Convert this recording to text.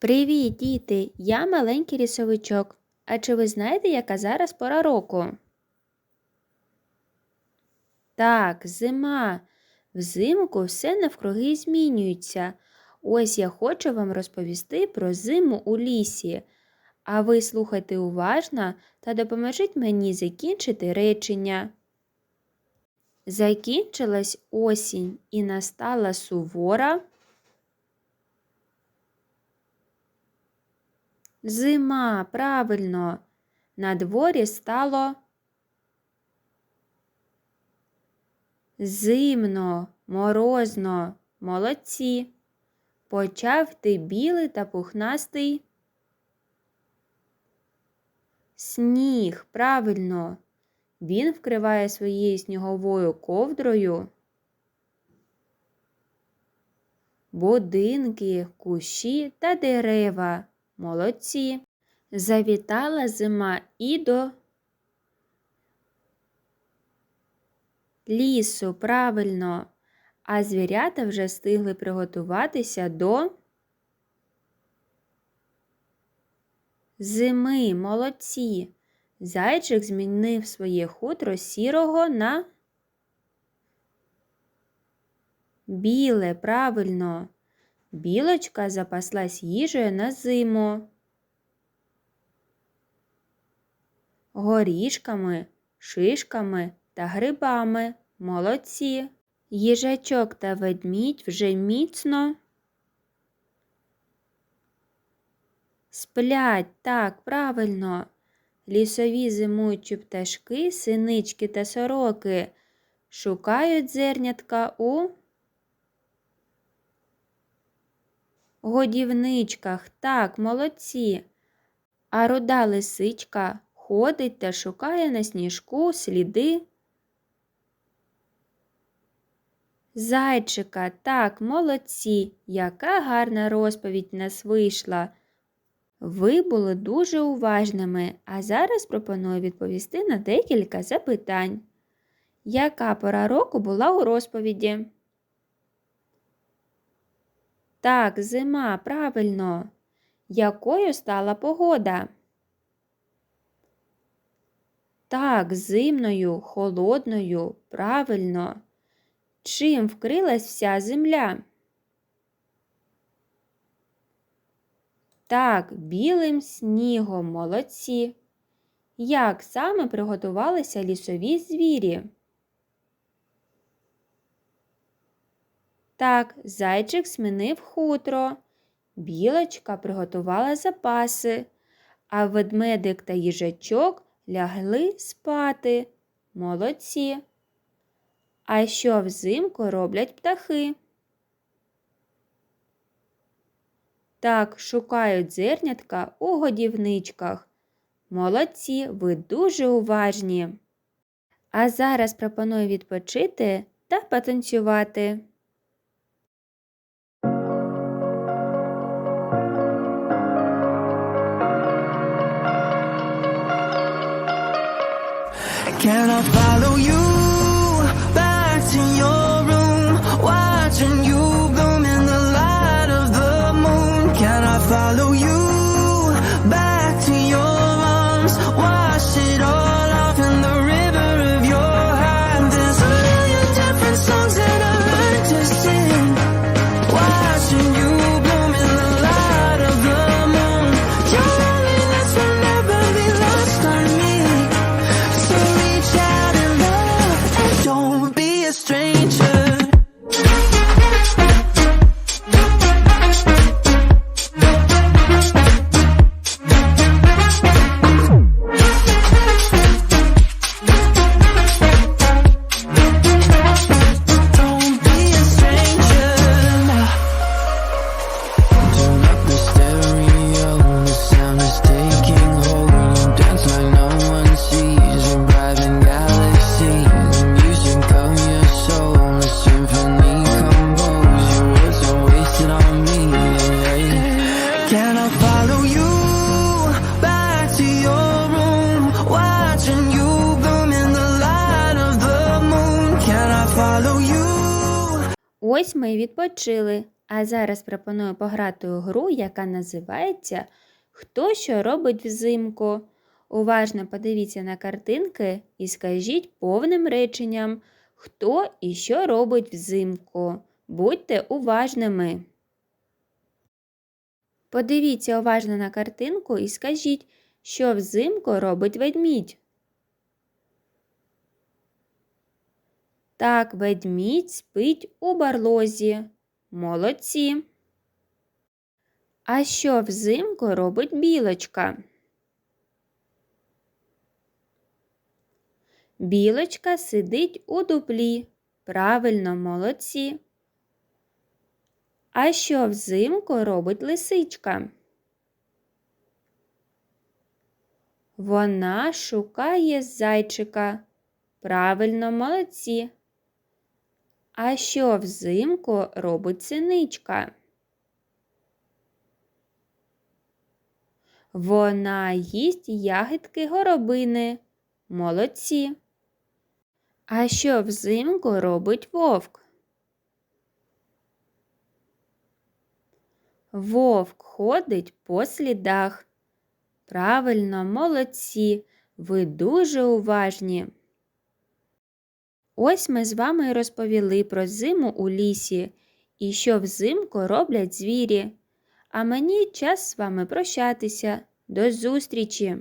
Привіт, діти! Я маленький лісовичок. А чи ви знаєте, яка зараз пора року? Так, зима. Взимку все навкруги змінюється. Ось я хочу вам розповісти про зиму у лісі. А ви слухайте уважно та допоможіть мені закінчити речення. Закінчилась осінь і настала сувора. Зима, правильно. На дворі стало зимно, морозно, молодці. Почав ти білий та пухнастий сніг, правильно. Він вкриває своєю сніговою ковдрою будинки, кущі та дерева. Молодці. Завітала зима і до лісу, правильно. А звірята вже встигли приготуватися до зими, молодці. Зайчик змінив своє хутро сірого на біле, правильно. Білочка запаслась їжею на зиму. Горішками, шишками та грибами. Молодці. Їжачок та ведмідь вже міцно сплять, так, правильно. Лісові зимуючі пташки, синички та сороки шукають зернятка у годівничках, так, молодці. А руда лисичка ходить та шукає на сніжку сліди. Зайчика, так, молодці, яка гарна розповідь нас вийшла. Ви були дуже уважними, а зараз пропоную відповісти на декілька запитань. Яка пора року була у розповіді? Так, зима, правильно. Якою стала погода? Так, зимною, холодною, правильно. Чим вкрилась вся земля? Так, білим снігом, молодці. Як саме приготувалися лісові звірі? Так, зайчик змінив хутро, білочка приготувала запаси, а ведмедик та їжачок лягли спати. Молодці. А що взимку роблять птахи? Так, шукають зернятка у годівничках. Молодці, ви дуже уважні. А зараз пропоную відпочити та потанцювати. cannot find Ось ми й відпочили. А зараз пропоную пограти у гру, яка називається Хто що робить взимку. Уважно подивіться на картинки і скажіть повним реченням, хто і що робить взимку. Будьте уважними. Подивіться уважно на картинку і скажіть, що взимку робить ведмідь. Так, ведмідь спить у барлозі. Молодці. А що взимку робить білочка? Білочка сидить у дуплі. Правильно, молодці. А що взимку робить лисичка? Вона шукає зайчика. Правильно, молодці. А що взимку робить синичка? Вона їсть ягідки горобини. Молодці. А що взимку робить вовк? Вовк ходить по слідах. Правильно, молодці. Ви дуже уважні. Ось ми з вами розповіли про зиму у лісі і що взимку роблять звірі. А мені час з вами прощатися. До зустрічі!